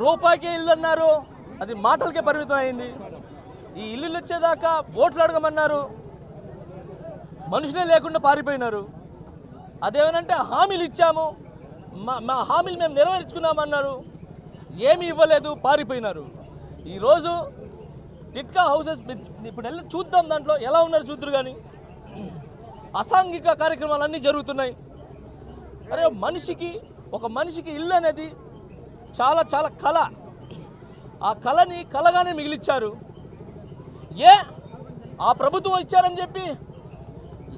రూపాయికే ఇల్లు అన్నారు. అది మాటలకే పరిమితం అయింది ఈ ఇల్లు వచ్చేదాకా ఓట్లు అడగమన్నారు. మనుషులే లేకుండా పారిపోయినారు. అదేమనంటే హామీలు ఇచ్చాము. మా మా హామీలు మేము నెరవేర్చుకున్నామన్నారు. ఏమీ ఇవ్వలేదు పారిపోయినారు. ఈరోజు టిట్కా హౌసెస్ ఇప్పుడు వెళ్ళి చూద్దాం దాంట్లో ఎలా ఉన్నారు చూద్దరు కానీ అసాంఘిక కార్యక్రమాలన్నీ జరుగుతున్నాయి. అరే మనిషికి ఒక మనిషికి ఇల్లు అనేది చాలా చాలా కళ. ఆ కళని కళగానే మిగిలిచ్చారు. ఏ? ఆ ప్రభుత్వం ఇచ్చారని చెప్పి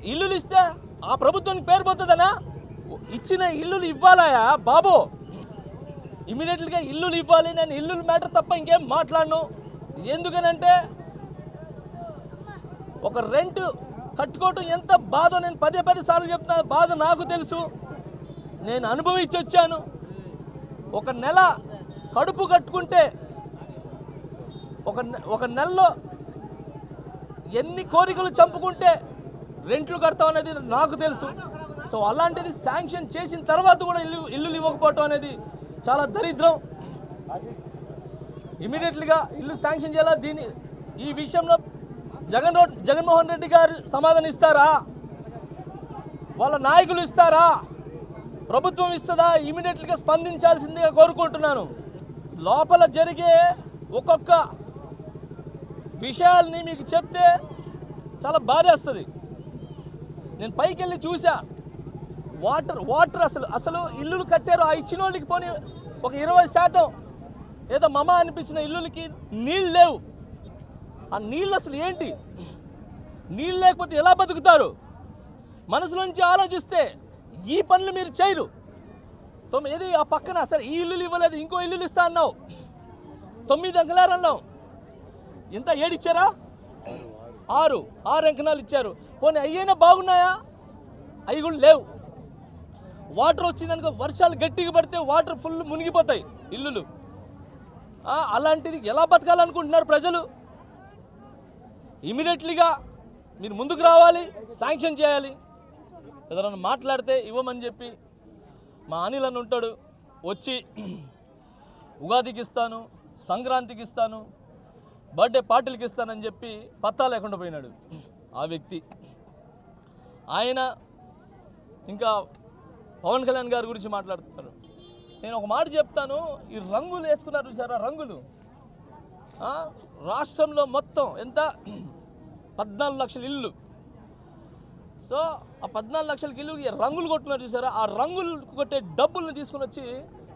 ఇల్లులు ఇస్తే ఆ ప్రభుత్వానికి పేరు పోతుందనా? ఇచ్చిన ఇల్లులు ఇవ్వాలయా? బాబు ఇమీడియట్గా ఇల్లులు ఇవ్వాలి. నేను ఇల్లులు మ్యాటర్ తప్ప ఇంకేం మాట్లాడను. ఎందుకనంటే ఒక రెంట్ కట్టుకోవటం ఎంత బాధో నేను పదే పదే సార్లు చెప్తున్నా. బాధ నాకు తెలుసు. నేను అనుభవించి వచ్చాను ఒక నెల కడుపు కట్టుకుంటే ఒక ఒక నెలలో ఎన్ని కోరికలు చంపుకుంటే రెంట్లు కడతాం అనేది నాకు తెలుసు. సో అలాంటిది శాంక్షన్ చేసిన తర్వాత కూడా ఇల్లు ఇల్లులు ఇవ్వకపోవటం అనేది చాలా దరిద్రం. ఇమీడియట్లీగా ఇల్లు శాంక్షన్ చేయాలా? దీని ఈ విషయంలో జగన్ జగన్మోహన్ రెడ్డి గారు సమాధానం ఇస్తారా? వాళ్ళ నాయకులు ఇస్తారా? ప్రభుత్వం ఇస్తుందా? ఇమీడియట్గా స్పందించాల్సిందిగా కోరుకుంటున్నాను. లోపల జరిగే ఒక్కొక్క విషయాల్ని మీకు చెప్తే చాలా బాధేస్తుంది నేను పైకి వెళ్ళి చూసా. వాటర్ వాటర్ అసలు అసలు ఇల్లులు కట్టారు. ఆ ఇచ్చిన వాళ్ళకి పోనీ ఒక ఇరవై శాతం ఏదో మమ అనిపించిన ఇల్లులకి నీళ్ళు లేవు. ఆ నీళ్ళు అసలు ఏంటి? నీళ్ళు లేకపోతే ఎలా బతుకుతారు? మనసులోంచి ఆలోచిస్తే ఈ పనులు మీరు చేయరు. తొమ్మిది ఏది ఆ పక్కన? సరే ఈ ఇల్లులు ఇవ్వలేదు ఇంకో ఇల్లులు ఇస్తా అన్నావు. తొమ్మిది అంకలారు అన్నావు? ఎంత ఏడిచ్చారా? ఆరు. ఆరు అంకణాలు ఇచ్చారు. పోనీ అయ్యైనా బాగున్నాయా? అవి కూడా లేవు. వాటర్ వచ్చిందనుకో వర్షాలు గట్టిగా పడితే వాటర్ ఫుల్ మునిగిపోతాయి ఇల్లులు. అలాంటిది ఎలా బతకాలనుకుంటున్నారు ప్రజలు? ఇమీడియట్లీగా మీరు ముందుకు రావాలి శాంక్షన్ చేయాలి. ఏదైనా మాట్లాడితే ఇవ్వమని చెప్పి మా అనిల్ అని ఉంటాడు వచ్చి ఉగాదికి ఇస్తాను సంక్రాంతికి ఇస్తాను బర్త్డే పార్టీలకి ఇస్తానని చెప్పి పత్తా లేకుండా పోయినాడు ఆ వ్యక్తి. ఆయన ఇంకా పవన్ కళ్యాణ్ గారి గురించి మాట్లాడుతున్నారు నేను ఒక మాట చెప్తాను ఈ రంగులు వేసుకున్నారు చూసారా రంగులు? రాష్ట్రంలో మొత్తం ఎంత? పద్నాలుగు లక్షల ఇల్లు. సో ఆ పద్నాలుగు లక్షలకి ఇల్లు రంగులు కొట్టున్నారు చూసారా? ఆ రంగులు కొట్టే డబ్బులను తీసుకుని వచ్చి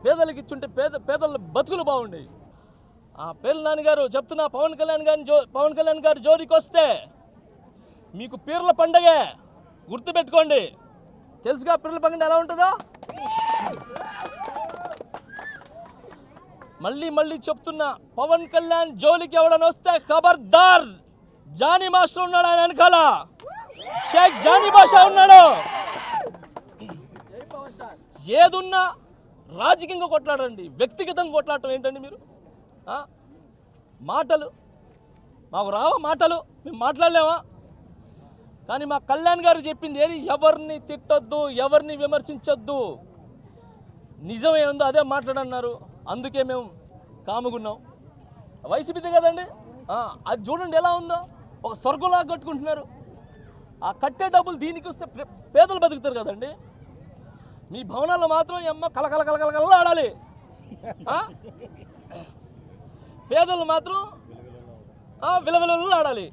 పేదలకు ఇచ్చుంటే పేద పేదల బతుకులు బాగుండేవి. ఆ పేర్ల నాన్నగారు చెప్తున్నా పవన్ కళ్యాణ్ గారిని జో పవన్ కళ్యాణ్ గారి జోలికి వస్తే మీకు పీర్ల పండగే గుర్తుపెట్టుకోండి. తెలుసుగా పీర్ల పండుగ ఎలా ఉంటుందో? మళ్ళీ మళ్ళీ చెప్తున్నా పవన్ కళ్యాణ్ జోలికి ఎవడని వస్తే ఖబర్దార్. జానీ మాస్టర్ ఉన్నాడు ఆయన వెనకాల? షేక్ జానీ బాషా ఉన్నాడు. ఏదున్నా రాజకీయంగా కొట్లాడండి వ్యక్తిగతంగా కొట్లాడటం ఏంటండి మీరు? మాటలు. మాకు రావా మాటలు? మేము మాట్లాడలేమా? కానీ మా కళ్యాణ్ గారు చెప్పింది ఏది? ఎవరిని తిట్టొద్దు ఎవరిని విమర్శించొద్దు. నిజం ఏముందో అదే మాట్లాడన్నారు. అందుకే మేము కాముగున్నాం. వైసీపీదే కదండి? అది చూడండి ఎలా ఉందో. ఒక స్వర్గంలాగా కట్టుకుంటున్నారు. ఆ కట్టే డబ్బులు దీనికి వస్తే పేదలు బతుకుతారు కదండి. మీ భవనాల్లో మాత్రం ఈ అమ్మ కలకల కలకల ఆడాలి. పేదలు మాత్రం ఆ, విలవిలలు ఆడాలి.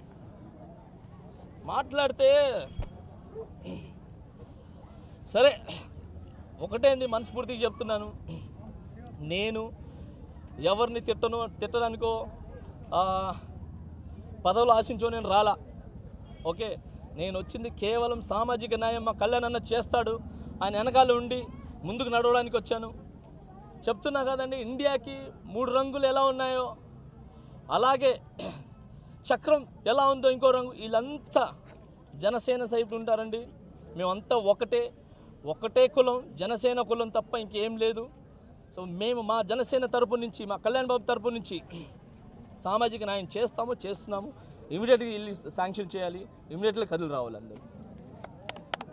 మాట్లాడితే సరే ఒకటే అండి మనస్ఫూర్తిగా చెప్తున్నాను. నేను ఎవరిని తిట్టను తిట్టడానికో పదవులు ఆశించో నేను రాలా. ఓకే? నేను వచ్చింది కేవలం సామాజిక న్యాయం మా కళ్యాణ్ అన్న చేస్తాడు. ఆయన వెనకాల ఉండి ముందుకు నడవడానికి వచ్చాను. చెప్తున్నా కదండి ఇండియాకి మూడు రంగులు ఎలా ఉన్నాయో అలాగే చక్రం ఎలా ఉందో ఇంకో రంగు. వీళ్ళంతా జనసేన సైపు ఉంటారండి. మేమంతా ఒకటే ఒకటే కులం జనసేన కులం తప్ప ఇంకేం లేదు. సో మేము మా జనసేన తరపు నుంచి మా కళ్యాణ్ బాబు తరపు నుంచి సామాజిక న్యాయం చేస్తాము చేస్తున్నాము. ఇమీడియట్గా ఇల్లు శాంక్షన్ చేయాలి ఇమీడియట్గా కదులు రావాలి అందరూ.